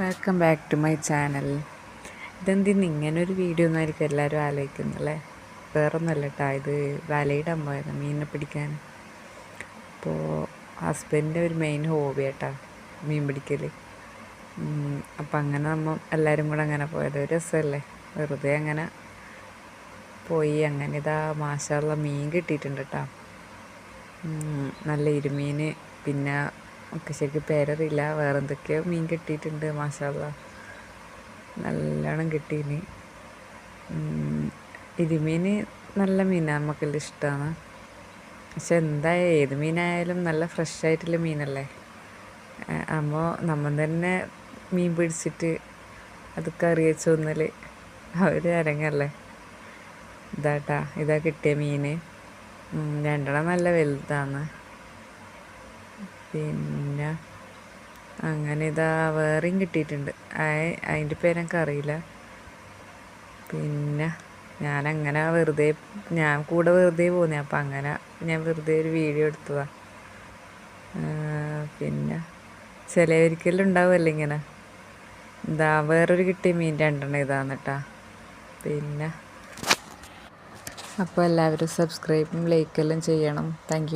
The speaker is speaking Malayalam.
Welcome back to my channel ഇതെന്തിന്ന് ഇങ്ങനെ ഒരു വീഡിയോ ഒന്നായിരിക്കും എല്ലാവരും ആലോചിക്കുന്നല്ലേ വേറെ ഒന്നല്ല കേട്ടോ ഇത് വലയിടാൻ പോയത് മീനിനെ പിടിക്കാൻ. അപ്പോൾ ഹസ്ബൻഡിന്റെ ഒരു മെയിൻ ഹോബി കേട്ടോ മീൻ പിടിക്കൽ അപ്പം അങ്ങനെ നമ്മൾ എല്ലാവരും കൂടെ അങ്ങനെ പോയത്. ഒരു രസമല്ലേ വെറുതെ അങ്ങനെ പോയി അങ്ങനെ ഇതാ മാഷാള്ള മീൻ കിട്ടിയിട്ടുണ്ട് കേട്ടോ നല്ല ഇരുമീൻ പിന്നെ ഒക്കെ ശരിക്ക് പേരറിയില്ല. വേറെ എന്തൊക്കെയോ മീൻ കിട്ടിയിട്ടുണ്ട് മാഷാള്ള നല്ലോണം കിട്ടീന്. ഇരുമീൻ നല്ല മീനാണ് നമുക്കെല്ലാം ഇഷ്ടമാണ് പക്ഷെ എന്തായാലും ഏത് മീനായാലും നല്ല ഫ്രഷ് ആയിട്ടുള്ള മീനല്ലേ? അപ്പോൾ നമ്മൾ തന്നെ മീൻ പിടിച്ചിട്ട് അത് കറി വെച്ച് വന്നാൽ അവർ അരങ്ങല്ലേ? ഇതാട്ടാ ഇതാ കിട്ടിയ മീൻ രണ്ടെണ്ണം നല്ല വലുതാണ്. പിന്നെ അങ്ങനെ ഇതാ വേറെയും കിട്ടിയിട്ടുണ്ട്. അതിന്റെ പേരെനിക്ക് അറിയില്ല. പിന്നെ ഞാൻ അങ്ങനെ വെറുതെ ഞാൻ കൂടെ വെറുതെ പോന്നെ. അപ്പം അങ്ങനെ ഞാൻ വെറുതെ ഒരു വീഡിയോ എടുത്തതാ. പിന്നെ ചിലവർക്കെല്ലാം ഉണ്ടാവുമല്ലോ ഇങ്ങനെ? എന്താ വേറൊരു കിട്ടിയ മീൻ രണ്ടെണ്ണം ഇതാന്ന് പിന്നെ അപ്പോൾ എല്ലാവരും സബ്സ്ക്രൈബും ലൈക്കെല്ലാം ചെയ്യണം. താങ്ക്